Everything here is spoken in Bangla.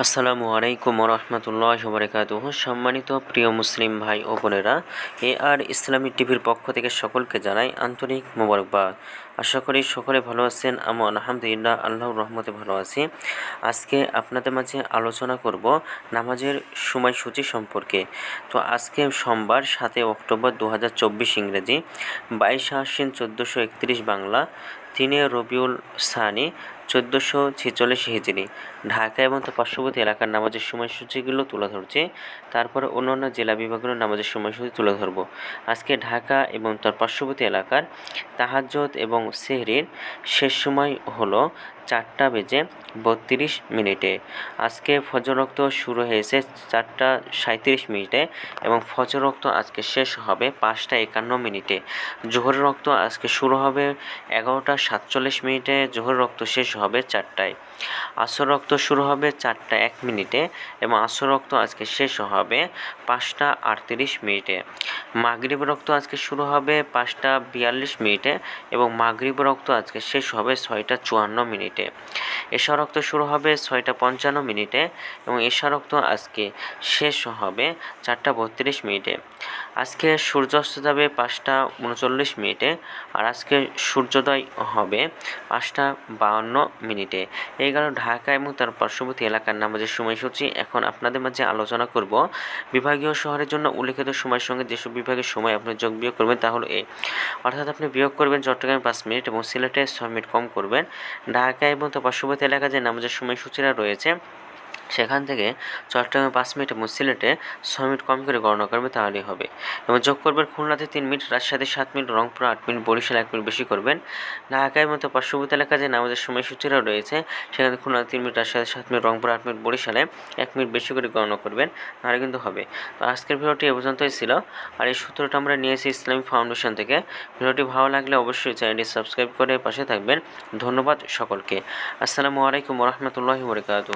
আসসালামু আলাইকুম রহমতুল্লাহ বরকাত সম্মানিত প্রিয় মুসলিম ভাই ও বোনেরা, এ আর ইসলামী টিভির পক্ষ থেকে সকলকে জানাই আন্তরিক মোবারকবাদ। আশা করি সকলে ভালো আছেন আমি আলহামদুলিল্লাহ, আল্লাহর রহমতে ভালো আছি। আজকে আপনাদের মাঝে আলোচনা করব নামাজের সময়সূচি সম্পর্কে। তো আজকে সোমবার সাতই অক্টোবর দু হাজার চব্বিশ ইংরেজি, বাইশে আশ্বিন চোদ্দোশো বাংলা তিনে রবিউল সানি, চোদ্দোশো ছেচল্লিশ হিজড়ি ঢাকা এবং তার পার্শ্ববর্তী এলাকার নামাজের সময়সূচিগুলো তুলে ধরছে। তারপরে অন্যান্য জেলা বিভাগগুলোর নামাজের সময়সূচি তুলে ধরব। আজকে ঢাকা এবং তার পার্শ্ববর্তী এলাকার তাহাজ্জত এবং সেহরির শেষ সময় হলো চারটা বেজে বত্রিশ মিনিটে। আজকে ফজর রক্ত শুরু হয়েছে চারটা সাঁত্রিশ মিনিটে এবং ফজর রক্ত আজকে শেষ হবে পাঁচটা একান্ন মিনিটে। জোহর রক্ত আজকে শুরু হবে এগারোটা সাতচল্লিশ মিনিটে জোহর রক্ত শেষ হবে চারটায়। আসর রক্ত শুরু হবে চারটা এক মিনিটে এবং আসর রক্ত আজকে শেষ হবে পাঁচটা আটত্রিশ মিনিটে। মাগরীব রক্ত আজকে শুরু হবে পাঁচটা বিয়াল্লিশ মিনিটে এবং মাগরীব রক্ত আজকে শেষ হবে ছয়টা চুয়ান্ন মিনিটে। এশা রক্ত শুরু হবে ছয়টা পঞ্চান্ন মিনিটে এবং এশা রক্ত আজকে শেষ হবে চারটা বত্রিশ মিনিটে। আজকে সূর্যাস্ত যাবে পাঁচটা উনচল্লিশ মিনিটে আর আজকে সূর্যোদয় হবে পাঁচটা বাউন্ন মিনিটে। এই গেল ঢাকা এবং তার পার্শ্ববর্তী এলাকার নামাজের সময়সূচি। এখন আপনাদের মাঝে আলোচনা করব বিভাগীয় শহরের জন্য উল্লেখিত সময়ের সঙ্গে যেসব বিভাগের সময় আপনি যোগ বিয়োগ করবেন তা হলো এ। অর্থাৎ আপনি বিয়োগ করবেন চট্টগ্রামে পাঁচ মিনিট এবং সিলেটে ছয় মিনিট কম করবেন। ঢাকা এবং তার পার্শ্ববর্তী এলাকায় যে নামাজের সময়সূচিরা রয়েছে সেখান থেকে চট্টগ্রামে পাঁচ মিনিট এবং সিলেটে ছয় মিনিট কম করে গণনা করবে তাহলেই হবে। এবং যোগ করবেন খুলনাতে তিন মিনিট, রাজশাহীতে সাত মিনিট, রংপুর আট মিনিট, বরিশাল এক মিনিট বেশি করবেন। ঢাকায় মতো পার্শ্ববর্তী এলাকা যে নামাজের সময়সূচিরা রয়েছে, সেখানে খুলনাতে তিন মিনিট, রাজশাহীতে সাত মিনিট, রংপুর আট মিনিট, বরিশালে এক মিনিট বেশি করে গণনা করবেন, তাহলে কিন্তু হবে। তো আজকের ভিডিওটি এ পর্যন্তই ছিল। আর এই সূত্রটা আমরা নিয়েছি ইসলামিক ফাউন্ডেশন থেকে। ভিডিওটি ভালো লাগলে অবশ্যই চ্যানেলটি সাবস্ক্রাইব করে পাশে থাকবেন। ধন্যবাদ সকলকে। আসসালামু আলাইকুম রহমতুল্লাহি বরকাত